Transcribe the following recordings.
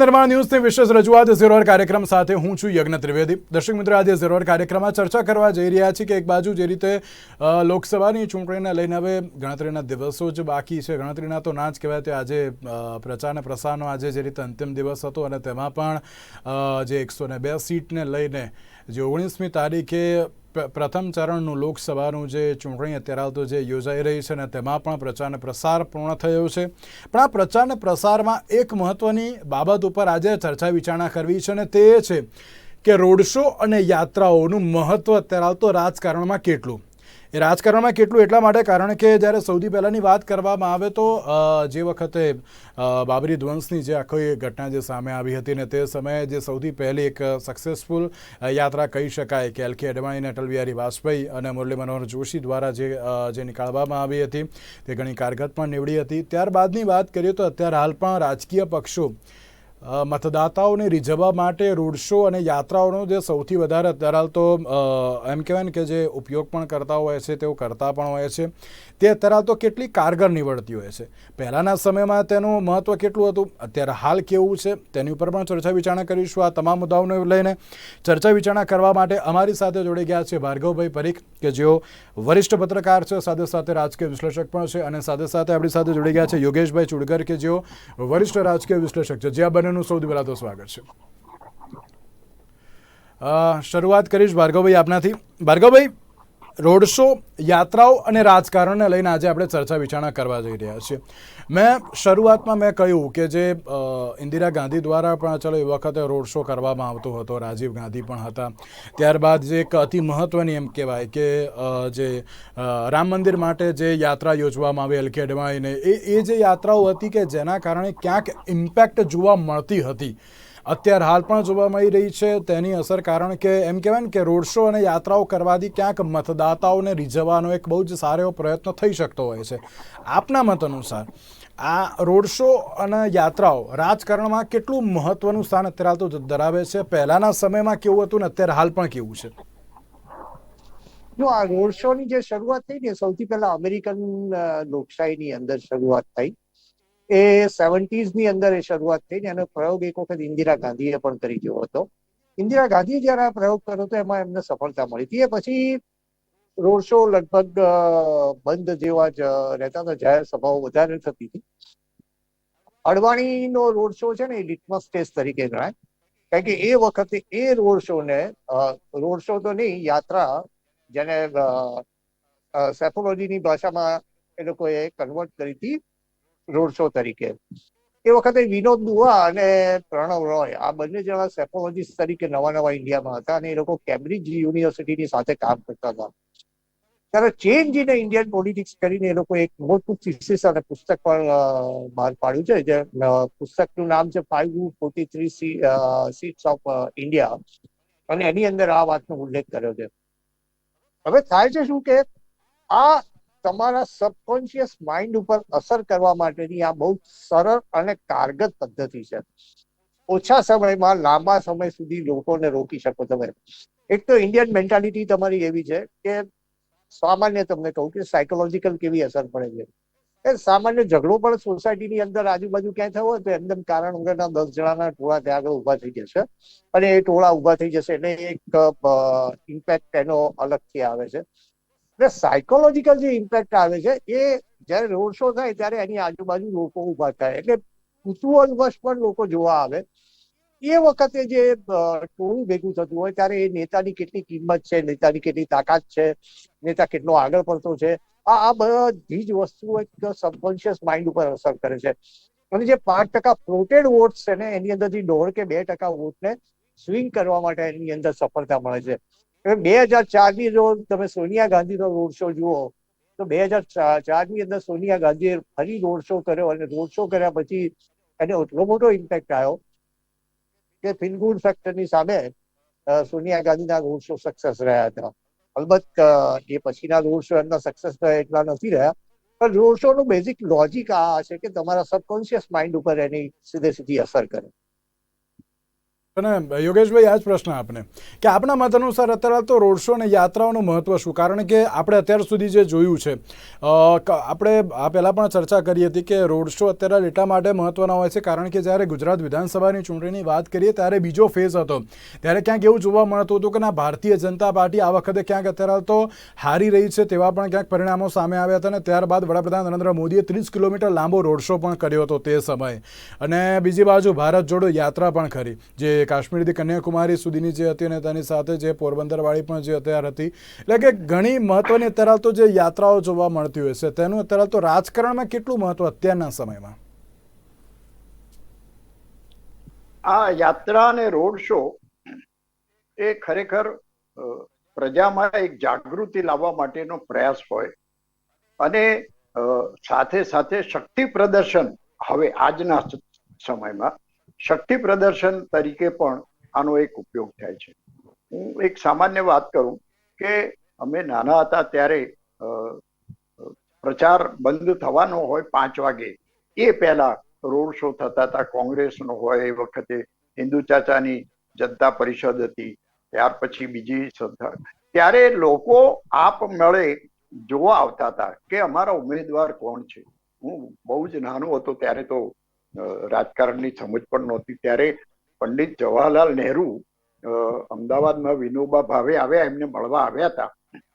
નિર્માણ ન્યૂઝની વિશેષ રજૂઆત, ઝીરોર કાર્યક્રમ સાથે હું છું યજ્ઞ ત્રિવેદી. દર્શક મિત્રો, આજે ઝીરોર કાર્યક્રમમાં ચર્ચા કરવા જઈ રહ્યા છીએ કે એક બાજુ જે રીતે લોકસભાની ચૂંટણીને લઈને હવે ગણતરીના દિવસો જ બાકી છે. ગણતરીના તો ના જ કહેવાય, તે આજે પ્રચાર અને પ્રસારનો આજે જે રીતે અંતિમ દિવસ હતો અને તેમાં પણ જે એકસો ને બે સીટને લઈને જે ઓગણીસમી તારીખે પ્રથમ ચરણનું લોકસભાનું જે ચૂંટણી અત્યારે હાલ જે યોજાઈ રહી છે અને તેમાં પણ પ્રચારને પ્રસાર પૂર્ણ થયો છે. પણ આ પ્રચારને પ્રસારમાં એક મહત્વની બાબત ઉપર આજે ચર્ચા વિચારણા કરવી છે અને તે છે કે રોડ શો અને યાત્રાઓનું મહત્વ અત્યારે હાલ તો રાજકારણમાં કેટલું? એ રાજકારણમાં કેટલું એટલા માટે? કારણ કે જ્યારે સૌથી પહેલાંની વાત કરવામાં આવે તો જે વખતે બાબરી ધ્વંસની જે આખી ઘટના જે સામે આવી હતી ને તે સમયે જે સૌથી પહેલી એક સક્સેસફુલ યાત્રા કહી શકાય કે એલકે અડવાણી અટલ બિહારી વાજપેયી અને મુરલી મનોહર જોશી દ્વારા જે જે નીકાળવામાં આવી હતી, તે ઘણી કારગત પણ નીવડી હતી. ત્યારબાદની વાત કરીએ તો અત્યારે હાલ પણ રાજકીય પક્ષો મતદાતાઓને રીઝવવા માટે રોડ શો અને યાત્રાઓનો જે સૌથી વધારે અત્યારે તો એમ કહેવાય ને કે જે ઉપયોગ પણ કરતા હોય છે, તેઓ કરતા પણ હોય છે. તે અત્યારે તો કેટલી કારગર નીવડતી હોય છે. પહેલાંના સમયમાં તેનું મહત્ત્વ કેટલું હતું? અત્યારે હાલ કેવું છે? તેની ઉપર પણ ચર્ચા વિચારણા કરીશું. આ તમામ મુદ્દાઓને લઈને ચર્ચા વિચારણા કરવા માટે અમારી સાથે જોડી ગયા છે ભાર્ગવભાઈ પરીખ, કે જેઓ વરિષ્ઠ પત્રકાર છે, સાથે સાથે રાજકીય વિશ્લેષક પણ છે અને સાથે સાથે આપણી સાથે જોડી ગયા છે યોગેશભાઈ ચુડગર, કે જેઓ વરિષ્ઠ રાજકીય વિશ્લેષક છે. જે આ બંનેનું સૌથી પહેલાં તો સ્વાગત છે. શરૂઆત કરીશ ભાર્ગવભાઈ આપનાથી. ભાર્ગવભાઈ રોડ શો, યાત્રાઓ અને રાજકારણને લઈને આજે આપણે ચર્ચા વિચારણા કરવા જઈ રહ્યા છીએ. મેં શરૂઆતમાં મેં કહ્યું કે જે ઇન્દિરા ગાંધી દ્વારા પણ ચલો એ વખતે રોડ શો કરવામાં આવતો હતો, રાજીવ ગાંધી પણ હતા. ત્યારબાદ જે એક અતિ મહત્ત્વની એમ કહેવાય કે જે રામ મંદિર માટે જે યાત્રા યોજવામાં આવી એલ કે અડવાણીને એ એ જે યાત્રાઓ હતી કે જેના કારણે ક્યાંક ઇમ્પેક્ટ જોવા મળતી હતી. અત્યારે હાલ પણ જોવા મળી રહી છે. તેની અસર કારણ કે એમ કહેવાય ને કે રોડ શો અને યાત્રાઓ કરવાથી ક્યાંક મતદાતાઓને રીઝવવાનો એક બહુ જ સારો એવો પ્રયત્ન થઈ શકતો હોય છે. આપના મત અનુસાર આ રોડ શો અને યાત્રાઓ રાજકારણમાં કેટલું મહત્વનું સ્થાન અત્યારે હાલ તો ધરાવે છે? પહેલાંના સમયમાં કેવું હતું ને અત્યારે હાલ પણ કેવું છે? જો આ રોડ શો ની જે શરૂઆત થઈ ને સૌથી પહેલા અમેરિકન લોકશાહીની અંદર શરૂઆત થઈ. એ સેવન્ટીઝની અંદર એ શરૂઆત થઈ ને એનો પ્રયોગ એક વખત ઇન્દિરા ગાંધીએ પણ કરી ગયો હતો. ઇન્દિરા ગાંધીએ જયારે આ પ્રયોગ કર્યો હતો, એમાં એમને સફળતા મળી હતી. એ પછી રોડ શો લગભગ બંધ જેવા જ રહેતા હતા, જાહેર સભાઓ વધારે થતી હતી. અડવાણીનો રોડ શો છે ને, એ લિટમસ ટેસ્ટ તરીકે ગણાય. કારણ કે એ વખતે એ રોડ શો ને રોડ શો તો નહીં, યાત્રા જેને સેફોલોજીની ભાષામાં એ લોકોએ કન્વર્ટ કરી હતી. રોડ શો તરીકે. એ વખતે વિનોદ દુઆ અને પ્રણવ રોય, આ બંને જણા સેફોલોજીસ્ટ તરીકે નવા નવા ઇન્ડિયામાં હતા અને એ લોકો કેમ્બ્રિજ યુનિવર્સિટીની સાથે કામ કરતા હતા. ત્યારે ચેન્જ ઇન ઇન્ડિયન પોલિટિક્સ કરીને એ લોકો એક મોટું થીસીસ અને પુસ્તક પણ બહાર પાડ્યું છે, જે પુસ્તકનું નામ છે five forty three seats of India અને એની અંદર આ વાતનો ઉલ્લેખ કર્યો છે. હવે થાય છે શું કે આ તમારા સબકોન્શિયસ માઇન્ડ ઉપર અસર કરવા માટેની આ બહુ સરળ અને કારગત પદ્ધતિ છે. ઓછા સમયમાં લાંબા સમય સુધી લોકોને રોકી શકો તમે. એક તો ઇન્ડિયન મેન્ટાલિટી તમારી એવી છે કે સામાન્ય તમને કહું કે સાયકોલોજીકલ કેવી અસર પડે છે. એ સામાન્ય ઝઘડો પણ સોસાયટીની અંદર આજુબાજુ ક્યાંય થયો હોય તો એકદમ કારણ વગરના દસ જણાના ટોળા ત્યાં આગળ ઊભા થઈ જશે. અને એ ટોળા ઊભા થઈ જશે એટલે એક ઇમ્પેક્ટ એનો અલગથી આવે છે. એટલે સાયકોલોજીકલ જે ઇમ્પેક્ટ આવે છે, એ જ્યારે રોડ શો થાય ત્યારે એની આજુબાજુ લોકો ઊભા થાય. એટલે કુતૂહલવશ પણ લોકો જોવા આવે. એ વખતે જે ટોળું ભેગું થતું હોય ત્યારે એ નેતાની કેટલી કિંમત છે, નેતાની કેટલી તાકાત છે, નેતા કેટલો આગળ પડતો છે, આ આ બધી જ વસ્તુઓ એક સબકોન્શિયસ માઇન્ડ ઉપર અસર કરે છે. અને જે પાંચ ટકા ફ્લોટેડ વોટ્સ છે ને, એની અંદરથી દોઢ કે બે ટકા વોટને સ્વિંગ કરવા માટે એની અંદર સફળતા મળે છે. બે હજાર ચારની જો તમે સોનિયા ગાંધીનો રોડ શો જુઓ, તો બે હજાર ચારની અંદર સોનિયા ગાંધીએ ફરી રોડ શો કર્યો અને રોડ શો કર્યા પછી એને એટલો મોટો ઇમ્પેક્ટ આવ્યો કે ફિનગુડ ફેક્ટરની સામે સોનિયા ગાંધીના રોડ શો સક્સેસ રહ્યા હતા. અલબત્ત એ પછીના રોડ શો એમના સક્સેસ એટલા નથી રહ્યા. પણ રોડ શો નું બેઝિક લોજિક આ છે કે તમારા સબકોન્શિયસ માઇન્ડ ઉપર એની સીધે સીધી અસર કરે. અને યોગેશભાઈ, આ જ પ્રશ્ન આપને. કે આપણા મત અનુસાર અત્યારે તો રોડ શો અને યાત્રાઓનું મહત્વ શું? કારણ કે આપણે અત્યાર સુધી જે જોયું છે આપણે, આ પહેલાં પણ ચર્ચા કરી હતી કે રોડ શો અત્યારે એટલા માટે મહત્વના હોય છે, કારણ કે જ્યારે ગુજરાત વિધાનસભાની ચૂંટણીની વાત કરીએ ત્યારે બીજો ફેઝ હતો. ત્યારે ક્યાંક એવું જોવા મળતું હતું કે ના, ભારતીય જનતા પાર્ટી આ વખતે ક્યાંક અત્યારે તો હારી રહી છે તેવા પણ ક્યાંક પરિણામો સામે આવ્યા હતા અને ત્યારબાદ વડાપ્રધાન નરેન્દ્ર મોદીએ ત્રીસ કિલોમીટર લાંબો રોડ શો પણ કર્યો હતો તે સમયે. અને બીજી બાજુ ભારત જોડો યાત્રા પણ ખરી, જે કાશ્મીરથી કન્યાકુમારી સુધીની જે હતી અને તેની સાથે જે પોરબંદરવાળી પણ જે અત્યાર હતી, એટલે કે ઘણી મહત્વની અત્યારે તો જે યાત્રાઓ જોવા મળતી હોય છે, તેનું અત્યારે તો રાજકારણમાં કેટલું મહત્વ અત્યારના સમયમાં? આ યાત્રા અને રોડ શો એ ખરેખર પ્રજામાં એક જાગૃતિ લાવવા માટેનો પ્રયાસ હોય અને સાથે સાથે શક્તિ પ્રદર્શન હવે આજના સમયમાં શક્તિ પ્રદર્શન તરીકે પણ આનો એક ઉપયોગ થાય છે. હું એક સામાન્ય વાત કરું કે અમે નાના હતા ત્યારે પ્રચાર બંધ થવાનો હોય પાંચ વાગે. એ પહેલા રોડ શો થતા હતા, કોંગ્રેસનો હોય એ વખતે, હિન્દુ ચાચાની જનતા પરિષદ હતી, ત્યાર પછી બીજી સંસ્થા ત્યારે લોકો આપ મળે જોવા આવતા હતા કે અમારા ઉમેદવાર કોણ છે? હું બહુ જ નાનો હતો ત્યારે તો રાજકારણની સમજ પણ નહોતી. ત્યારે પંડિત જવાહરલાલ નહેરુ અમદાવાદમાં વિનોબા ભાવે આવ્યા, એમને મળવા આવ્યા હતા.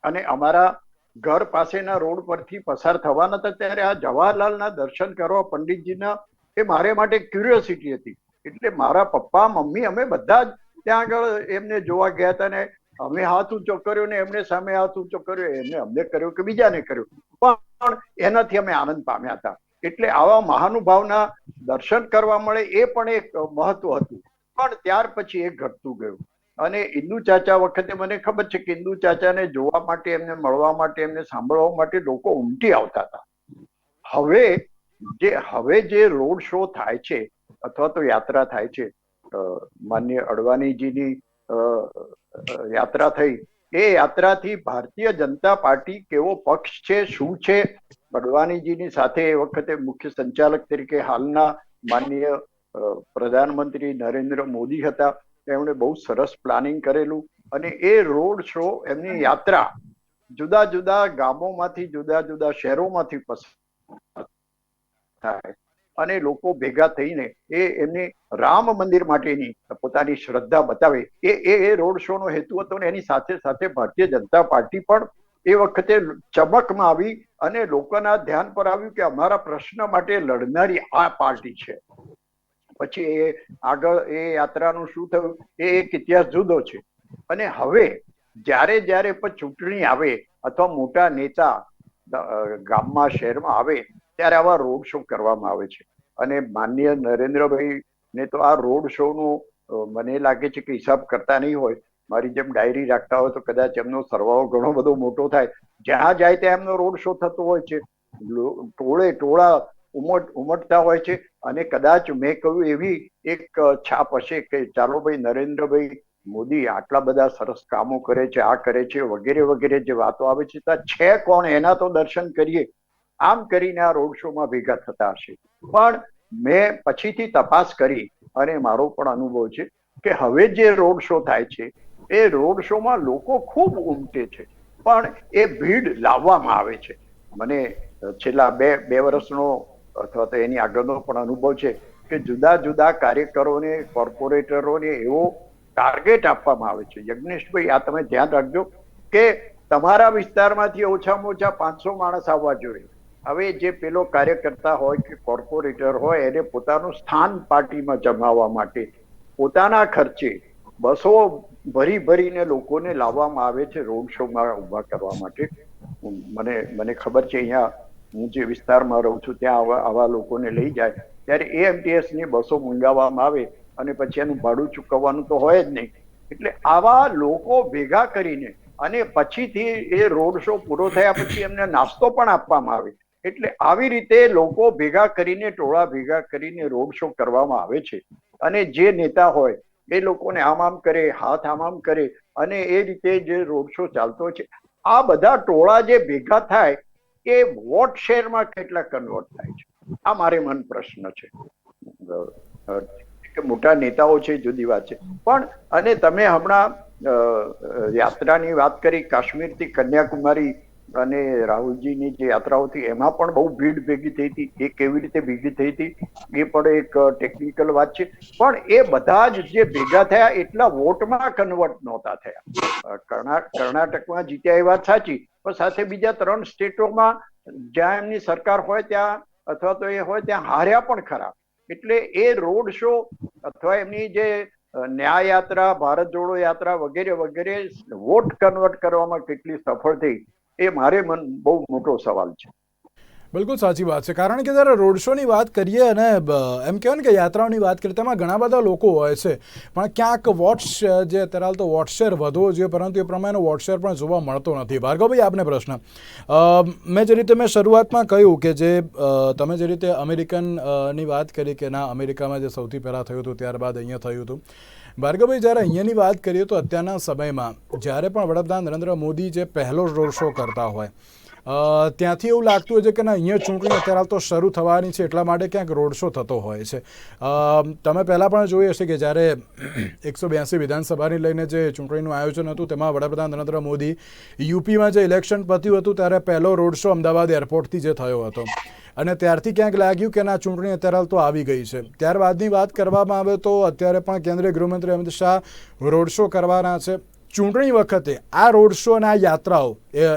અને અમારા ઘર પાસેના રોડ પરથી પસાર થવાના હતા ત્યારે આ જવાહરલાલના દર્શન કરવા પંડિતજીના એ મારે માટે ક્યુરિયોસિટી હતી. એટલે મારા પપ્પા, મમ્મી અમે બધા જ ત્યાં આગળ એમને જોવા ગયા હતા ને અમે હાથ ઊંચો કર્યો ને એમને સામે હાથ ઊંચો કર્યો, એમને અમને કર્યો કે બીજાને કર્યો. પણ એનાથી અમે આનંદ પામ્યા હતા. એટલે આવા મહાનુભાવના દર્શન કરવા મળે એ પણ એક મહત્વ હતું. પણ ત્યાર પછી એ ઘટતું ગયું. અને ઇન્દુ ચાચા વખતે મને ખબર છે કે ઇન્દુ ચાચાને જોવા માટે એમને, મળવા માટે એમને સાંભળવા માટે લોકો ઉમટી આવતા હતા. હવે જે હવે જે રોડ શો થાય છે અથવા તો યાત્રા થાય છે માન્ય અડવાણીજીની યાત્રા થઈ, એ યાત્રાથી ભારતીય જનતા પાર્ટી કેવો પક્ષ છે, શું છે અડવાણીજીની સાથે એ વખતે મુખ્ય સંચાલક તરીકે હાલના માનનીય પ્રધાનમંત્રી નરેન્દ્ર મોદી હતા. એમણે બહુ સરસ પ્લાનિંગ કરેલું અને એ રોડ શો, એમની યાત્રા જુદા જુદા ગામોમાંથી, જુદા જુદા શહેરોમાંથી પસાર થાય અને લોકો ભેગા થઈને એ એમની રામ મંદિર માટેની પોતાની શ્રદ્ધા બતાવે. એ એ એ રોડ શો નો હેતુ હતો ને એની સાથે સાથે ભારતીય જનતા પાર્ટી પણ એ વખતે ચમકમાં આવી અને લોકોના ધ્યાન પર આવ્યું કે અમારા પ્રશ્ન માટે લડનારી આ પાર્ટી છે. પછી એ આગળ એ યાત્રાનું શું થયું? એ એક ઇતિહાસ જુદો છે. અને હવે જ્યારે જ્યારે પણ ચૂંટણી આવે અથવા મોટા નેતા ગામમાં, શહેરમાં આવે ત્યારે આવા રોડ શો કરવામાં આવે છે. અને માનનીય નરેન્દ્રભાઈ ને તો આ રોડ શો નું મને લાગે છે કે હિસાબ કરતા નહીં હોય. મારી જેમ ડાયરી રાખતા હોય તો કદાચ એમનો સરવાળો ઘણો બધો મોટો થાય. જ્યાં જાય ત્યાં એમનો રોડ શો થતો હોય છે. ટોળે ટોળા ઉમટ, ઉમટતા હોય છે. અને કદાચ મેં કહ્યું એવી એક છાપ હશે કે ચાલો ભાઈ નરેન્દ્રભાઈ મોદી આટલા બધા સરસ કામો કરે છે, આ કરે છે, વગેરે વગેરે જે વાતો આવે છે, ત્યાં છે કોણ? એના તો દર્શન કરીએ. આમ કરીને આ રોડ શોમાં ભેગા થતા હશે. પણ મેં પછીથી તપાસ કરી અને મારો પણ અનુભવ છે કે હવે જે રોડ શો થાય છે એ રોડ શોમાં લોકો ખૂબ ઉમટે છે. પણ એ ભીડ લાવવામાં આવે છે. મને છેલ્લા બે બે વર્ષનો અથવા તો એની આગળનો પણ અનુભવ છે કે જુદા જુદા કાર્યકરોને, કોર્પોરેટરોને એવો ટાર્ગેટ આપવામાં આવે છે. યજ્ઞેશભાઈ, આ તમે ધ્યાન રાખજો કે તમારા વિસ્તારમાંથી ઓછામાં ઓછા પાંચસો માણસ આવવા જોઈએ. હવે જે પેલો કાર્યકર્તા હોય કે કોર્પોરેટર હોય, એને પોતાનું સ્થાન પાર્ટીમાં જમાવવા માટે પોતાના ખર્ચે બસો ભરી ભરીને લોકોને લાવવામાં આવે છે, રોડ શોમાં ઊભા કરવા માટે. મને મને ખબર છે અહીંયા, હું જે વિસ્તારમાં રહું છું, ત્યાં આવા આવા લોકોને લઈ જાય. ત્યારે એ એમટીએસની બસો મંગાવવામાં આવે અને પછી એનું ભાડું ચૂકવવાનું તો હોય જ નહીં. એટલે આવા લોકો ભેગા કરીને અને પછીથી એ રોડ શો પૂરો થયા પછી એમને નાસ્તો પણ આપવામાં આવે. એટલે આવી રીતે લોકો ભેગા કરીને, ટોળા ભેગા કરીને રોડ શો કરવામાં આવે છે. અને જે નેતા હોય એ લોકોને આમ આમ કરે, હાથ આમ આમ કરે અને એ રીતે જે રોડ શો ચાલતો છે. આ બધા ટોળા જે ભેગા થાય એ વોટ શેરમાં કેટલા કન્વર્ટ થાય છે? આ મારે મન પ્રશ્ન છે. કે મોટા નેતાઓ છે, જુદી વાત છે. પણ, અને તમે હમણાં યાત્રાની વાત કરી, કાશ્મીરથી કન્યાકુમારી અને રાહુલજીની જે યાત્રાઓ હતી, એમાં પણ બહુ ભીડ ભેગી થઈ હતી. એ કેવી રીતે ભેગી થઈ હતી, એ પણ એક ટેકનિકલ વાત છે. પણ એ બધા જ જે ભેગા થયા, એટલા વોટમાં કન્વર્ટ નહોતા થયા. કર્ણાટકમાં જીત્યા એ વાત સાચી, પણ સાથે બીજા ત્રણ સ્ટેટોમાં જ્યાં એમની સરકાર હોય ત્યાં, અથવા તો એ હોય ત્યાં હાર્યા પણ ખરા. એટલે એ રોડ શો અથવા એમની જે ન્યાય યાત્રા, ભારત જોડો યાત્રા વગેરે વગેરે વોટ કન્વર્ટ કરવામાં કેટલી સફળ થઈ એ મારે મન બહુ મોટો સવાલ છે. બિલકુલ સાચી વાત છે. કારણ કે જ્યારે રોડ શોની વાત કરીએ અને એમ કહેવાય ને કે યાત્રાઓની વાત કરીએ, તેમાં ઘણા બધા લોકો હોય છે. પણ ક્યાંક વોટ્સ જે અત્યારે હાલ તો વોટ વધવો જોઈએ, પરંતુ એ પ્રમાણે વોટ પણ જોવા મળતો નથી. ભાર્ગવભાઈ, આપને પ્રશ્ન. મેં જે રીતે મેં શરૂઆતમાં કહ્યું કે જે તમે જે રીતે અમેરિકનની વાત કરી કે ના, અમેરિકામાં જે સૌથી પહેલાં થયું હતું, ત્યારબાદ અહીંયા થયું હતું. ભાર્ગવભાઈ, જ્યારે અહીંયાની વાત કરીએ તો અત્યારના સમયમાં જ્યારે પણ વડાપ્રધાન નરેન્દ્ર મોદી જે પહેલો રોડ શો કરતા હોય ત્યાંથી એવું લાગતું હોય છે કે ના, અહીંયા ચૂંટણી અત્યારે તો શરૂ થવાની છે, એટલા માટે ક્યાંક રોડ શો થતો હોય છે. તમે પહેલાં પણ જોયું હશે કે જ્યારે એકસો બ્યાસી વિધાનસભાની લઈને જે ચૂંટણીનું આયોજન હતું, તેમાં વડાપ્રધાન નરેન્દ્ર મોદી યુપીમાં જે ઇલેક્શન પત્યું હતું, ત્યારે પહેલો રોડ શો અમદાવાદ એરપોર્ટથી જે થયો હતો. અને ત્યારથી ક્યાંક લાગ્યું કે ના, ચૂંટણી અત્યારે તો આવી ગઈ છે. ત્યારબાદની વાત કરવામાં આવે તો અત્યારે પણ કેન્દ્રીય ગૃહમંત્રી અમિત શાહ રોડ શો કરવાના છે. ચૂંટણી વખતે આ રોડ શો અને આ યાત્રાઓ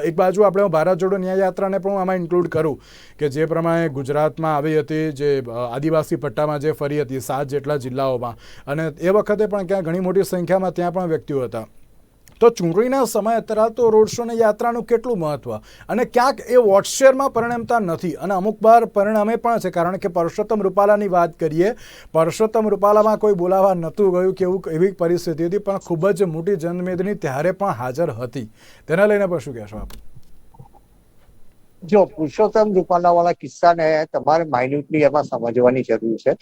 એક બાજુ આપણે ભારત જોડો ન્યાય યાત્રાને પણ હું આમાં ઇન્ક્લુડ કરું કે જે પ્રમાણે ગુજરાતમાં આવી હતી જે આદિવાસી પટ્ટામાં જે ફરી હતી સાત જેટલા જિલ્લાઓમાં. અને એ વખતે પણ ક્યાં ઘણી મોટી સંખ્યામાં ત્યાં પણ વ્યક્તિઓ હતા. તો ચૂંટણીના સમય અત્યારે તો રોડ શો અને યાત્રાનું કેટલું મહત્વ? અને ક્યાંક એ વોટશેરમાં પરિણમતા નથી. અને અમુક વાર પરિણામે પણ છે. કારણ કે પરસોત્તમ રૂપાલાની વાત કરીએ, પરસોત્તમ રૂપાલામાં કોઈ બોલાવા નહોતું ગયું કે એવું એવી પરિસ્થિતિ હતી, પણ ખૂબ જ મોટી જનમેદની ત્યારે પણ હાજર હતી. તેના લઈને પણ શું કહેશો આપ? જો પુરુષોત્તમ રૂપાલા વાળા કિસ્સાને તમારે માઇન્યુટલી એમાં સમજવાની જરૂર છે.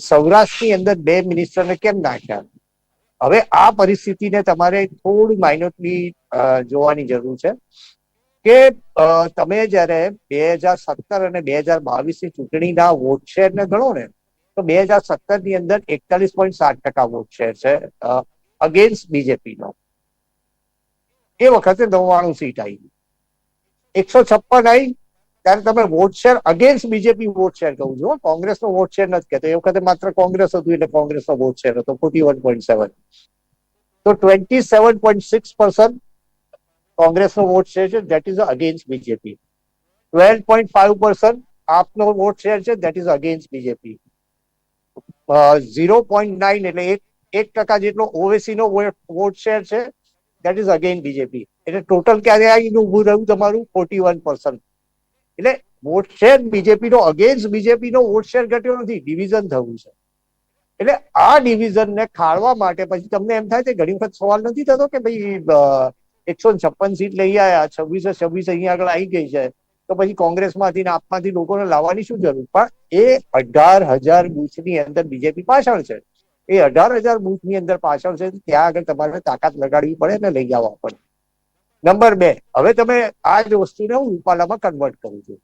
સૌરાષ્ટ્રની અંદર બે મિનિસ્ટરને કેમ નાખ્યા? હવે આ પરિસ્થિતિને તમારે થોડી માઇન્યુટલી જોવાની જરૂર છે કે તમે જ્યારે બે હજાર સત્તર અને બે હજાર બાવીસની ચૂંટણીના વોટ શેર ને ગણો ને, તો બે હજાર સત્તરની અંદર એકતાલીસ પોઈન્ટ સાત ટકા વોટ શેર છે અગેન્સ્ટ બીજેપી નો એ વખતે નવ્વાણું સીટ આવી. એકસો છપ્પન આવી ત્યારે તમે vote share against BJP vote share કહું છું. કોંગ્રેસનો વોટ શેર નથી કહેતો. એ વખતે માત્ર કોંગ્રેસ હતું એટલે કોંગ્રેસનો વોટ શેર હતો ફોર્ટી વન પોઈન્ટ સેવન તો twenty seven point six percent કોંગ્રેસનો વોટ શેર છે that is against BJP twelve point five percent આપનો વોટ શેર છે that is against BJP zero point nine એટલે એક એક ટકા જેટલો ઓવેસી નો વોટ શેર છે દેટ ઇઝ અગેન બીજેપી એટલે ટોટલ ક્યારે આવીને ઉભું રહ્યું તમારું? ફોર્ટી વન પર્સન્ટ એટલે વોટ શેર બીજેપી નો અગેન્સ્ટ બીજેપી નો વોટ શેર ઘટ્યો નથી ડિવિઝન થયું છે. એટલે આ ડિવિઝન ને ખાળવા માટે પછી તમને એમ થાય છે ઘણી વખત સવાલ નથી થતો કે ભાઈ એકસો છપ્પન સીટ લઈ આવ્યા છવ્વીસો છવ્વીસ અહીંયા આગળ આવી ગઈ છે, તો પછી કોંગ્રેસમાંથી ને આપમાંથી લોકોને લાવવાની શું જરૂર? પણ એ અઢાર હજાર બૂથની અંદર બીજેપી પાછળ છે. એ અઢાર હજાર બૂથની અંદર પાછળ છે, ત્યાં આગળ તમારે તાકાત લગાડવી પડે ને લઈ આવવા પડે. નંબર બે, હવે તમે આ જ વસ્તુને હું રૂપાલામાં કન્વર્ટ કરું છું.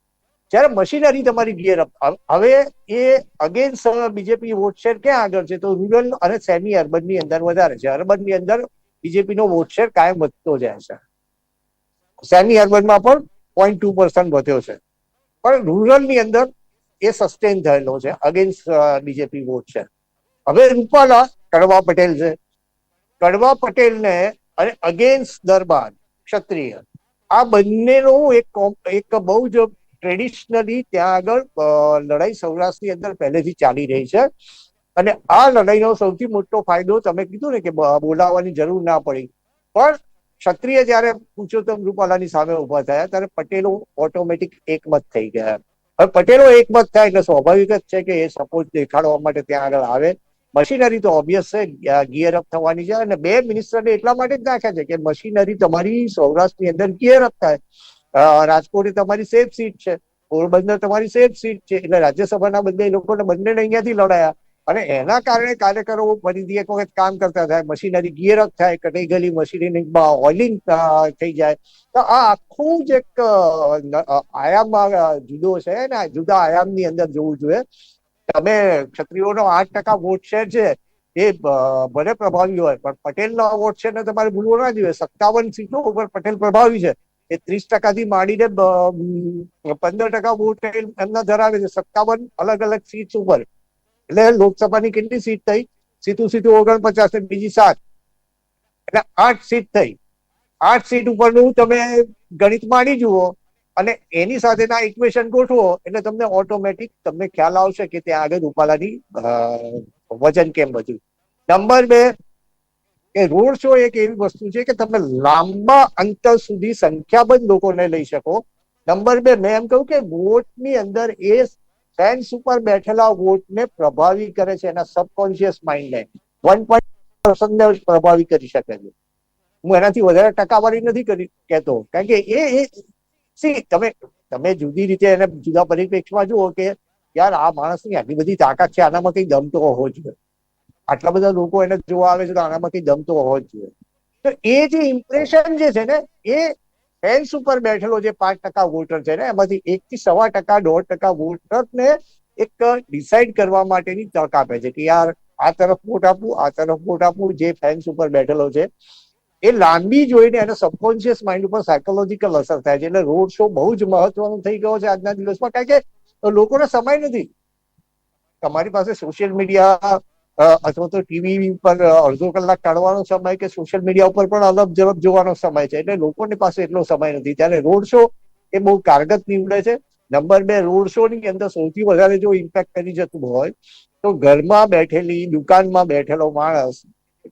જ્યારે મશીનરી તમારી ગિયર અપ હવે એ અગેન્સ્ટ બીજેપી વોટ શેર ક્યાં આગળ છે? તો રૂરલ અને સેમી અર્બનની અંદર વધારે છે. અર્બનની અંદર બીજેપીનો વોટ શેર કાયમ વધતો જાય છે. સેમી અર્બનમાં પણ પોઈન્ટ ટુ પર્સન્ટ વધ્યો છે. પણ રૂરલની અંદર એ સસ્ટેન થયેલો છે અગેન્સ્ટ બીજેપી વોટ શેર હવે રૂપાલા કડવા પટેલ છે. કડવા પટેલને અને અગેન્સ્ટ દરબાર ક્ષત્રિય. આ બંનેનું એક એક બહુ જ ટ્રેડિશનલી ત્યાં આગળ લડાઈ સૌરાષ્ટ્રની અંદર પહેલેથી ચાલી રહી છે. અને આ લડાઈનો સૌથી મોટો ફાયદો તમે કીધું ને કે બોલાવવાની જરૂર ના પડી. પણ ક્ષત્રિય જયારે પુરુષોત્તમ રૂપાલાની સામે ઊભા થયા, ત્યારે પટેલો ઓટોમેટિક એકમત થઈ ગયા. હવે પટેલો એકમત થાય એટલે સ્વાભાવિક જ છે કે એ સપોર્ટ દેખાડવા માટે ત્યાં આગળ આવે. મશીનરી તો ઓબ્વિયસ છે ગિયર અપ થવાની છે અને બે મિનિસ્ટરને એટલા માટે જ નાખ્યા છે કે મશીનરી તમારી સૌરાષ્ટ્રની અંદર ગિયર અપ થાય. રાજકોટ એ તમારી સેફ સીટ છે, પોરબંદર તમારી સેફ સીટ છે, એટલે રાજ્યસભાના બંને લોકોને બંનેને અહીંયાથી લડાયા. અને એના કારણે કાર્યકરો ફરીથી એક વખત કામ કરતા થાય, મશીનરી ગિયર અપ થાય કટાઈ ગયેલી મશીનરી ઓઇલિંગ થઈ જાય. તો આ આખું જ એક આયામ જુદો છે ને જુદા આયામની અંદર જોવું જોઈએ. તમે ક્ષત્રિયોનો આઠ ટકા વોટ શેર છે, એ ભલે પ્રભાવી હોય, પણ પટેલનો વોટ છે ને તમારે ભૂલવો ના જોઈએ. સત્તાવન સીટો ઉપર પટેલ પ્રભાવી છે. એ ત્રીસ ટકાથી માંડીને પંદર ટકા વોટ એમના ધરાવે છે. સત્તાવન અલગ અલગ સીટ ઉપર. એટલે લોકસભાની કેટલી સીટ થઈ? સીધું સીધું ઓગણપચાસ ને બીજી સાત. એટલે આઠ સીટ થઈ. આઠ સીટ ઉપરનું તમે ગણિત માંડી જુઓ. અને એની સાથેના ઇક્વેશન ગોઠવો એટલે તમને ઓટોમેટિક તમને ખ્યાલ આવશે કે ત્યાં આગળ રૂપાલાની વજન કેમ વધ્યું. નંબર બે, કે રોડ શો એક એવી વસ્તુ છે કે તમે લાંબા અંતર સુધી સંખ્યાબંધ લોકોને લઈ શકો. નંબર બે, મેં એમ કહ્યું કે વોટની અંદર એ ફેન્સ ઉપર બેઠેલા વોટને પ્રભાવી કરે છે એના સબકોન્શિયસ માઇન્ડને વન પોઈન્ટ પ્રભાવી કરી શકે છે. હું એનાથી વધારે ટકાવારી નથી કરી, કહેતો. કારણ કે એ સી, તમે તમે જુદી રીતે એને જુદા પરિપ્રેક્ષમાં જુઓ કે યાર આ માણસની આટલી બધી તાકાત છે, આનામાં કઈ દમતો હોવો જોઈએ. આટલા બધા લોકો એને જોવા આવે છે તો આનામાં કઈ દમતો હોવો જોઈએ. તો એ જે ઇમ્પ્રેશન જે છે ને, એ ફેન્સ ઉપર બેઠેલો જે પાંચ ટકા વોટર છે ને, એમાંથી એક થી સવા ટકા, દોઢ ટકા વોટરને એક ડિસાઇડ કરવા માટેની તક આપે છે કે યાર આ તરફ વોટ આપવું આ તરફ વોટ આપવું જે ફેન્સ ઉપર બેઠેલો છે એ લાંબી જોઈને એને સબકોન્શિયસ માઇન્ડ ઉપર સાયકોલોજીકલ અસર થાય છે. એટલે રોડ શો બહુ જ મહત્વનો થઈ ગયો છે આજના દિવસમાં. કારણ કે લોકોને સમય નથી. તમારી પાસે સોશિયલ મીડિયા અથવા તો ટીવી પર અડધો કલાક કાઢવાનો સમય કે સોશિયલ મીડિયા ઉપર પણ અલગ જલબ જોવાનો સમય છે. એટલે લોકોની પાસે એટલો સમય નથી. ત્યારે રોડ શો એ બહુ કારગત નીવડે છે. નંબર બે રોડ શો ની અંદર સૌથી વધારે જો ઇમ્પેક્ટ કરી જતું હોય, તો ઘરમાં બેઠેલી, દુકાનમાં બેઠેલો માણસ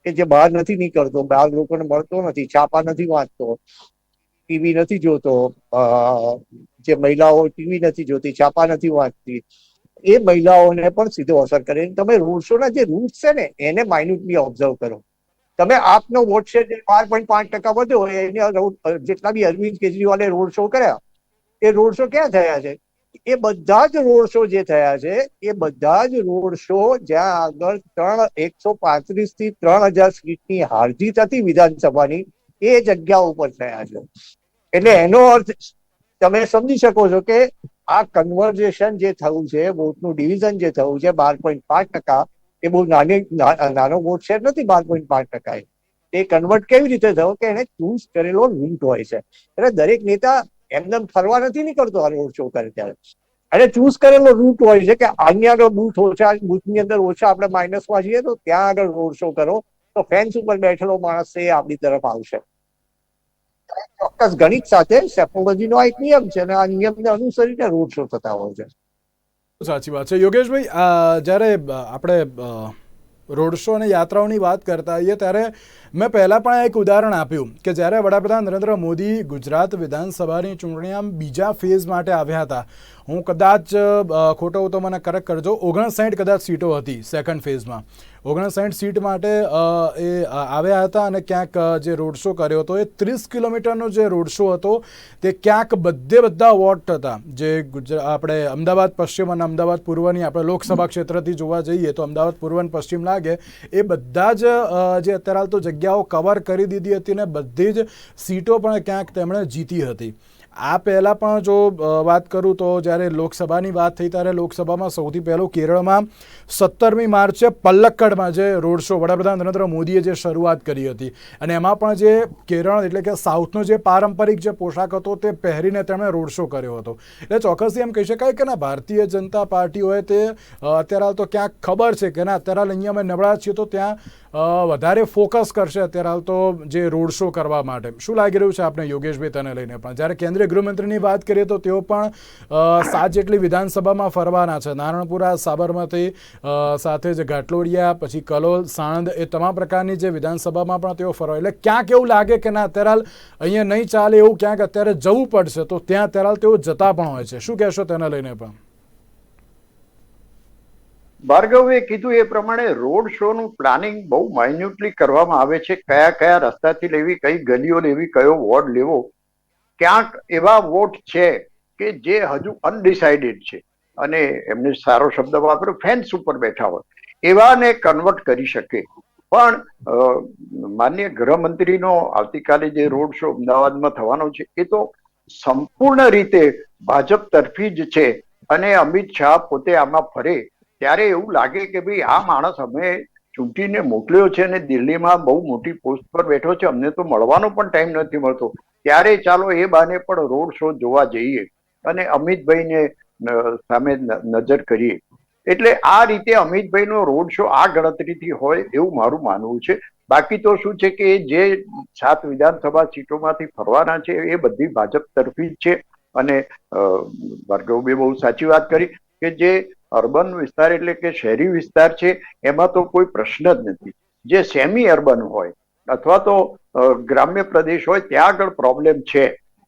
કે જે બહાર નથી નીકળતો, બહાર લોકોને મળતો નથી, છાપા નથી વાંચતો, ટીવી નથી જોતો જે મહિલાઓ ટીવી નથી જોતી, છાપા નથી વાંચતી, એ મહિલાઓને પણ સીધો અસર કરે. તમે શો જે રૂટ છે ને, એને માઇન્યુટલી ઓબ્ઝર્વ કરો. તમે આપનો વોટ શેર જે બાર પોઈન્ટ પાંચ ટકા વધ્યો એની જેટલા બી અરવિંદ કેજરીવાલે રોડ શો કર્યા, એ રોડ શો ક્યાં થયા છે? એ બધા જ રોડ શો જે થયા છે, એ બધા જ રોડ શો જ્યાં આગળ ત્રણ, એકસો પાંત્રીસથી ત્રણ હજાર સીટની હારજીત હતી વિધાનસભાની એ જગ્યા ઉપર થયા છે એટલે એનો અર્થ, તમે સમજી શકો છો કે આ કન્વર્ઝેશન જે થયું છે વોટનું ડિવિઝન જે થયું છે, બાર પોઈન્ટ પાંચ ટકા, એ બહુ નાની નાનો વોટ શેર નથી બાર પોઈન્ટ પાંચ ટકા એ. કન્વર્ટ કેવી રીતે થયો કે એને ચૂઝ કરેલો રૂટ હોય છે એટલે દરેક નેતા એમને ફરવા નથી નીકળતો આ રોડ શો કરે ત્યારે. અને ચૂઝ કરેલો રૂટ હોય છે કે અહીંયા આગળ બૂથ ઓછા બૂથની અંદર ઓછા આપણે માઇનસમાં જઈએ તો ત્યાં આગળ રોડ શો કરો, તો ફેન્સ ઉપર બેઠેલો માણસ એ આપણી તરફ આવશે. ચોક્કસ ગણિત સાથે સેફોલોજીનો આ એક નિયમ છે અને આ નિયમને અનુસરીને રોડ શો થતા હોય છે. સાચી વાત છે. યોગેશભાઈ જ્યારે આપણે રોડ શો અને યાત્રાઓની વાત કરતા હોઈએ ત્યારે મેં પહેલાં પણ એક ઉદાહરણ આપ્યું કે જ્યારે વડાપ્રધાન નરેન્દ્ર મોદી ગુજરાત વિધાનસભાની ચૂંટણી આમ બીજા ફેઝ માટે આવ્યા હતા, હું કદાચ ખોટો તો મને કરેક્ટ કરજો, ઓગણસાઠ કદાચ સીટો હતી સેકન્ડ ફેઝમાં ઓગણસાઠ સીટ માટે એ આવ્યા હતા અને ક્યાંક જે રોડ શો કર્યો હતો, એ ત્રીસ કિલોમીટરનો જે રોડ શો હતો, તે ક્યાંક બધે બધા વોટ હતા. જે ગુજરાત આપણે અમદાવાદ પશ્ચિમ અને અમદાવાદ પૂર્વની આપણે લોકસભા ક્ષેત્રથી જોવા જઈએ તો અમદાવાદ પૂર્વ અને પશ્ચિમ લાગે, એ બધા જ જે અત્યારે હાલ તો જગ્યાઓ કવર કરી દીધી હતી ને બધી જ સીટો પણ ક્યાંક તેમણે જીતી હતી. આ પહેલાં પણ જો વાત કરું તો જ્યારે લોકસભાની વાત થઈ ત્યારે લોકસભામાં સૌથી પહેલો કેરળમાં સત્તરમી માર્ચે પલ્લક્કડમાં જે રોડ શો વડાપ્રધાન નરેન્દ્ર મોદીએ જે શરૂઆત કરી હતી. અને એમાં પણ જે કેરળ એટલે કે સાઉથનો જે પારંપરિક જે પોશાક હતો તે પહેરીને તેમણે રોડ શો કર્યો હતો. એટલે ચોક્કસથી એમ કહી શકાય કે ના, ભારતીય જનતા પાર્ટી હોય તે અત્યારે હાલ તો ક્યાંક ખબર છે કે ના, અત્યારે હાલ અહીંયા અમે નબળા છીએ તો ત્યાં વધારે ફોકસ કરશે અત્યારે હાલ તો જે રોડ શો કરવા માટે. શું લાગી રહ્યું છે આપણે યોગેશભાઈ તને લઈને પણ? જ્યારે કેન્દ્રીય ગૃહમંત્રીની વાત કરીએ તો તેઓ પણ સાત જેટલી વિધાનસભામાં ફરવાના છે. નારણપુરા, સાબરમતી સાથે જ ઘાટલોડિયા, પછી કલોલ, સાણંદ એ તમામ પ્રકારની જે વિધાનસભામાં પણ તેઓ ફરવા. એટલે ક્યાંક એવું લાગે કે ના, અત્યારે અહીંયા નહીં ચાલે એવું ક્યાંક અત્યારે જવું પડશે, તો ત્યાં અત્યારે તેઓ જતા પણ હોય છે. શું કહેશો તેને લઈને પણ? ભાર્ગવે કીધું એ પ્રમાણે રોડ શો નું પ્લાનિંગ બહુ માઇન્યુટલી કરવામાં આવે છે. કયા કયા રસ્તાથી લેવી, કઈ ગલીઓ લેવી, કયો વોર્ડ લેવો ક્યાંક એવા વોટ છે કે જે હજુ અનડિસાઇડેડ છે. અને એમને સારો શબ્દ વાપરો ફેન્સ ઉપર બેઠા હોય. એવાને કન્વર્ટ કરી શકે. પણ માન્ય ગૃહમંત્રીનો આવતીકાલે જે રોડ શો અમદાવાદમાં થવાનો છે, એ તો સંપૂર્ણ રીતે ભાજપ તરફી જ છે. અને અમિત શાહ પોતે આમાં ફરે. ત્યારે એવું લાગે કે ભાઈ આ માણસ અમે ચૂંટીને મોકલ્યો છે અને દિલ્હીમાં બહુ મોટી પોસ્ટ પર બેઠો છે. અમને તો મળવાનો પણ ટાઈમ નથી મળતો. ત્યારે ચાલો એ બાને પણ રોડ શો જોવા જઈએ અને અમિતભાઈને સામે નજર કરીએ. એટલે આ રીતે અમિતભાઈનો રોડ શો આ ગણતરીથી હોય એવું મારું માનવું છે. બાકી તો શું છે કે જે સાત વિધાનસભા સીટોમાંથી ફરવાના છે એ બધી ભાજપ તરફી જ છે. અને ભાર્ગવભાઈ બહુ સાચી વાત કરી કે જે અર્બન વિસ્તાર એટલે કે શહેરી વિસ્તાર છે, એમાં તો કોઈ પ્રશ્ન જ નથી. જે સેમી અર્બન હોય અથવા તો ગ્રામ્ય પ્રદેશ હોય, ત્યાં આગળ પ્રોબ્લેમ છે.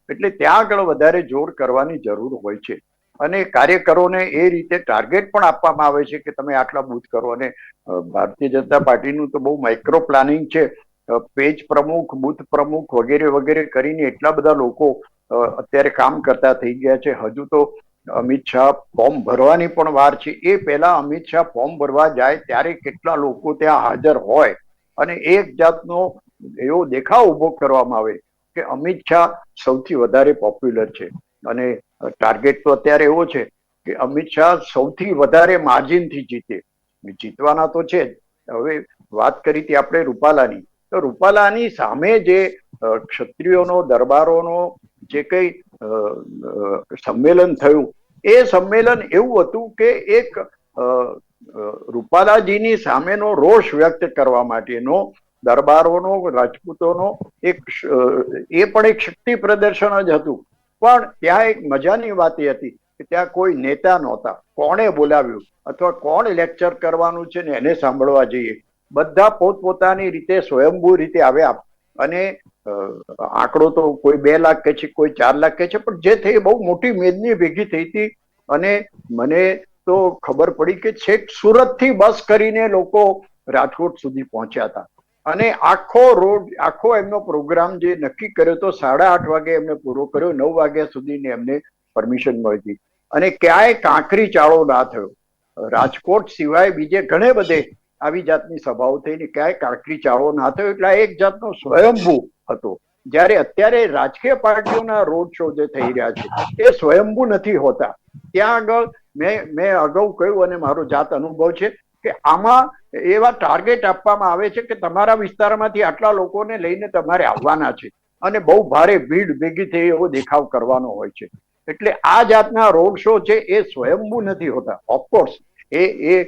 એટલે ત્યાં આગળ વધારે જોર કરવાની જરૂર હોય છે. અને કાર્યકરોને એ રીતે ટાર્ગેટ પણ આપવામાં આવે છે કે તમે આટલા બૂથ કરો. અને ભારતીય જનતા પાર્ટીનું તો બહુ માઇક્રો પ્લાનિંગ છે. પેજ પ્રમુખ બૂથ પ્રમુખ વગેરે વગેરે કરીને એટલા બધા લોકો અત્યારે કામ કરતા થઈ ગયા છે. હજુ તો અમિત શાહ ફોર્મ ભરવાની પણ વાર છે. એ પહેલા અમિત શાહ ફોર્મ ભરવા જાય ત્યારે કેટલા લોકો ત્યાં હાજર હોય અને એક જાતનો એવો દેખાવ ઊભો કરવામાં આવે કે અમિત શાહ સૌથી વધારે પોપ્યુલર છે. અને ટાર્ગેટ તો અત્યારે એવો છે કે અમિત શાહ સૌથી વધારે માર્જિનથી જીતે. જીતવાના તો છે જ. હવે વાત કરી હતી આપણે રૂપાલાની. તો રૂપાલાની સામે જે ક્ષત્રિયોનો, દરબારોનો જે કઈ સંમેલન થયું. એ સંમેલન એવું હતું કે એક રૂપાલાજીની સામેનો રોષ વ્યક્ત કરવા માટેનો, દરબારોનો, રાજપૂતોનો એક એ પણ એક શક્તિ પ્રદર્શન જ હતું. પણ ત્યાં એક મજાની વાત એ હતી કે ત્યાં કોઈ નેતા નહોતા. કોણે બોલાવ્યું? અથવા કોણ લેક્ચર કરવાનું છે ને એને સાંભળવા જઈએ? બધા પોતપોતાની રીતે સ્વયંભૂ રીતે આવ્યા અને આંકડો તો કોઈ બે લાખ કે છે, કોઈ ચાર લાખ કે છે, પણ જે થઈ બહુ મોટી મેદની ભેગી થઈ હતી. અને મને તો ખબર પડી કે છેક સુરતથી બસ કરીને લોકો રાજકોટ સુધી પહોંચ્યા હતા. અને આખો રોડ, આખો એમનો પ્રોગ્રામ જે નક્કી કર્યો તો સાડા આઠ વાગે એમને પૂરો કર્યો, નવ વાગ્યા સુધી એમને પરમિશન મળી હતી. અને ક્યાંય કાંકરી ચાળો ના થયો. રાજકોટ સિવાય બીજે ઘણે બધે આવી જાતની સભાઓ થઈને ક્યાંય કાકરી ચાળો ના થયો એટલે એક જાતનો સ્વયંભૂ હતો. જ્યારે અત્યારે રાજકીય પાર્ટીઓના રોડ શો જે થઈ રહ્યા છે, એ સ્વયંભૂ નથી હોતા. ત્યાં આગળ મેં મેં અગાઉ કહ્યું અને મારો જાત અનુભવ છે કે આમાં એવા ટાર્ગેટ આપવામાં આવે છે કે તમારા વિસ્તારમાંથી આટલા લોકોને લઈને તમારે આવવાના છે અને બહુ ભારે ભીડ ભેગી થઈ એવો દેખાવ કરવાનો હોય છે. એટલે આ જાતના રોડ શો છે એ સ્વયંભૂ નથી હોતા. ઓફકોર્સ એ એ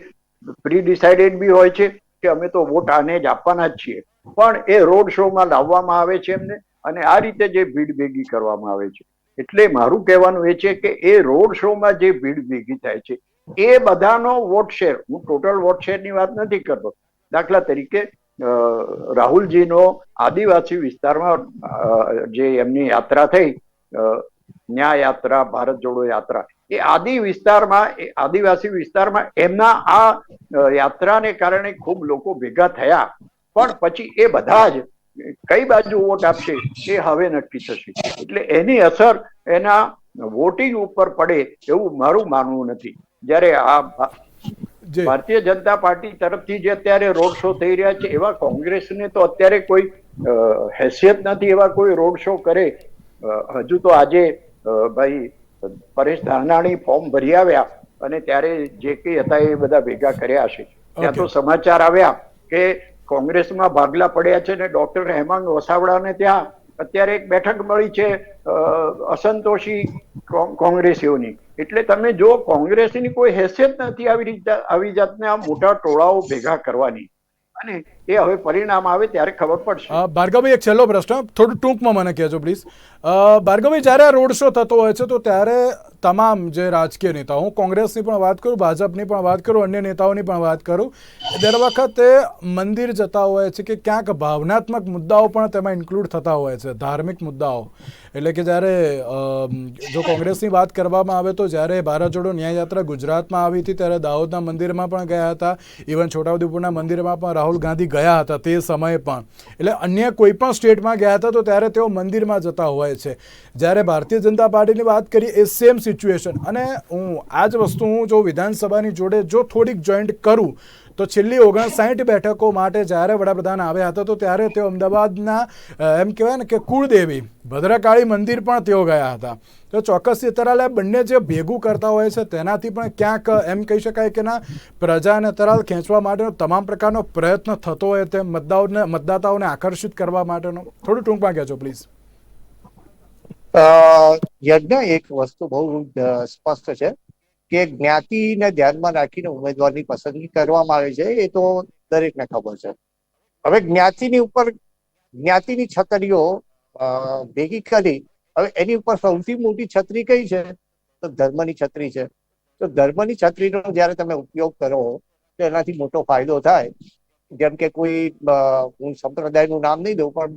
પ્રી ડિસાઇડેડ બી હોય છે કે અમે તો વોટ આને જ આપવાના જ છીએ. પણ એ રોડ શોમાં લાવવામાં આવે છે એમને અને આ રીતે જે ભીડ ભેગી કરવામાં આવે છે. એટલે મારું કહેવાનું એ છે કે એ રોડ શોમાં જે ભીડ ભેગી થાય છે, એ બધાનો વોટ શેર, હું ટોટલ વોટ શેરની વાત નથી કરતો. દાખલા તરીકે રાહુલજીનો આદિવાસી વિસ્તારમાં જે એમની યાત્રા થઈ ન્યાય યાત્રા ભારત જોડો યાત્રા એ આદિ વિસ્તારમાં એ આદિવાસી વિસ્તારમાં એમના આ યાત્રાને કારણે ખૂબ લોકો ભેગા થયા. પણ પછી એ બધા જ કઈ બાજુ વોટ આપશે એ હવે નક્કી થશે. એટલે એની અસર એના વોટિંગ ઉપર પડે એવું મારું માનવું નથી. જ્યારે આ ભારતીય જનતા પાર્ટી તરફથી જે અત્યારે રોડ શો થઈ રહ્યા છે એવા કોંગ્રેસને તો અત્યારે કોઈ હેસિયત નથી એવા કોઈ રોડ શો કરે. હજુ તો આજે ભાઈ પરેશ ધાનાણી ફોર્મ ભરી આવ્યા અને ત્યારે જે કંઈ હતા એ બધા ભેગા કર્યા છે. ત્યાં તો સમાચાર આવ્યા કે કોંગ્રેસમાં ભાગલા પડ્યા છે ને ડોક્ટર હેમાંગ વસાવડાને ત્યાં અત્યારે એક બેઠક મળી છે અસંતોષી કોંગ્રેસીઓની. એટલે તમે જો કોંગ્રેસની કોઈ હેસિયત નથી આવી રીતે આવી જાતના મોટા ટોળાઓ ભેગા કરવાની. અને એ હવે પરિણામ આવે ત્યારે ખબર પડશે. ભાર્ગવભાઈ એક છેલ્લો પ્રશ્ન, થોડું ટૂંકમાં મને કહેજો પ્લીઝ ભાર્ગવભાઈ જ્યારે આ રોડ શો થતો હોય છે, તો ત્યારે તમામ જે રાજકીય નેતાઓ, હું કોંગ્રેસની પણ વાત કરું, ભાજપની પણ વાત કરું, અન્ય નેતાઓની પણ વાત કરું, દર વખતે મંદિર જતા હોય છે કે ક્યાંક ભાવનાત્મક મુદ્દાઓ પણ તેમાં ઇન્ક્લુડ થતા હોય છે, ધાર્મિક મુદ્દાઓ. એટલે કે જ્યારે જો કોંગ્રેસની વાત કરવામાં આવે તો જ્યારે ભારત જોડો ન્યાયયાત્રા ગુજરાતમાં આવી હતી, ત્યારે દાહોદના મંદિરમાં પણ ગયા હતા. ઇવન છોટાઉદેપુરના મંદિરમાં પણ રાહુલ ગાંધી ગયા હતા તે સમયે પણ. એટલે અન્ય કોઈ પણ સ્ટેટમાં ગયા હતા તો ત્યારે તેઓ મંદિરમાં જતા હોય છે. જ્યારે ભારતીય જનતા પાર્ટીની વાત કરીએ, એ સેમ સિચ્યુએશન અને હું આ જ વસ્તુ હું જો વિધાનસભાની જોડે જો થોડીક જોઈન્ટ કરું તો છેલ્લી ઓગણસાઠ બેઠકો માટે જ્યારે વડાપ્રધાન આવ્યા હતા, તો ત્યારે તેઓ અમદાવાદના એમ કહેવાય ને કે કુળદેવી, ભદ્રકાળી મંદિર પણ તેઓ ગયા હતા. તો ચોક્કસથી તરાલ બંને જે ભેગું કરતા હોય છે, તેનાથી પણ ક્યાંક એમ કહી શકાય કે ના, પ્રજાને તરાલ ખેંચવા માટેનો તમામ પ્રકારનો પ્રયત્ન થતો હોય તે મતદારોને મતદાતાઓને આકર્ષિત કરવા માટેનો. થોડું ટૂંકમાં કહેજો પ્લીઝ યજ્ઞ એક વસ્તુ બહુ સ્પષ્ટ છે. કે જ્ઞાતિને ધ્યાનમાં રાખીને ઉમેદવારની પસંદગી કરવામાં આવે છે, એ તો દરેકને ખબર છે. હવે જ્ઞાતિની ઉપર, જ્ઞાતિની છતરીઓ ભેગી કરી, હવે એની ઉપર સૌથી મોટી છત્રી કઈ છે? તો ધર્મની છત્રી છે. તો ધર્મની છત્રીનો જ્યારે તમે ઉપયોગ કરો, તો એનાથી મોટો ફાયદો થાય. જેમ કે કોઈ હું સંપ્રદાયનું નામ નહીં દઉં, પણ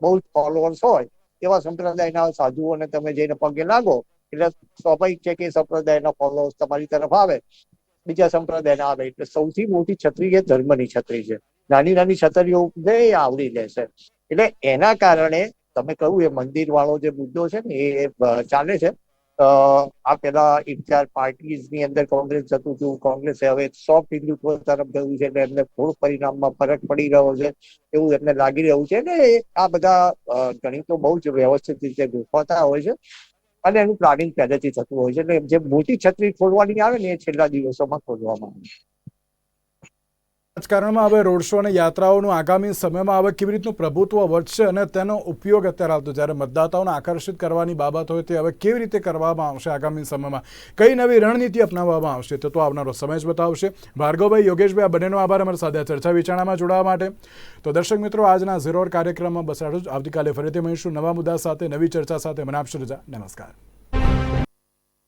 બહુ ફોલોઅર્સ હોય, એવા સંપ્રદાયના સાધુઓને તમે જઈને પગે લાગો એટલે સ્વાભાવિક છે કે સંપ્રદાયના ફોલોઅર્સ તમારી તરફ આવે, બીજા સંપ્રદાયના આવે. એટલે સૌથી મોટી છત્રી એ ધર્મની છત્રી છે. નાની નાની છત્રીઓ ને આવરી લેશે એટલે એના કારણે તમે કહ્યું એ મંદિર વાળો જે મુદ્દો છે ને, એ ચાલે છે. આ પેલા ઇન્ચાર પાર્ટીઝની અંદર કોંગ્રેસ જતું હતું. કોંગ્રેસે હવે સોફ્ટ હિન્દુત્વ તરફ ગયું છે એટલે એમને થોડું પરિણામમાં ફરક પડી રહ્યો છે. એવું એમને લાગી રહ્યું છે ને આ બધા ગણિતો બહુ જ વ્યવસ્થિત રીતે ગોઠવાતા હોય છે. અને એનું પ્લાનિંગ પહેલેથી થતું હોય છે. એટલે જે મોટી છત્રી ખોલવાની આવે ને એ છેલ્લા દિવસોમાં ખોલવામાં આવે. રાજકારણમાં હવે રોડ શો અને યાત્રાઓનું આગામી સમયમાં હવે કેવી રીતનું પ્રભુત્વ વધશે અને તેનો ઉપયોગ અત્યારે આવતો જ્યારે મતદાતાઓને આકર્ષિત કરવાની બાબત હોય તે હવે કેવી રીતે કરવામાં આવશે આગામી સમયમાં? કઈ નવી રણનીતિ અપનાવવામાં આવશે તે તો આવનારો સમય જ બતાવશે. ભાર્ગવભાઈ, યોગેશભાઈ, આ બંનેનો આભાર. અમારી સાથે ચર્ચા વિચારણામાં જોડાવા માટે. તો દર્શક મિત્રો, આજના ઝીરો કાર્યક્રમમાં બસ આવતીકાલે ફરીથી મળીશું નવા મુદ્દા સાથે, નવી ચર્ચા સાથે. મને આપશો રજા. નમસ્કાર.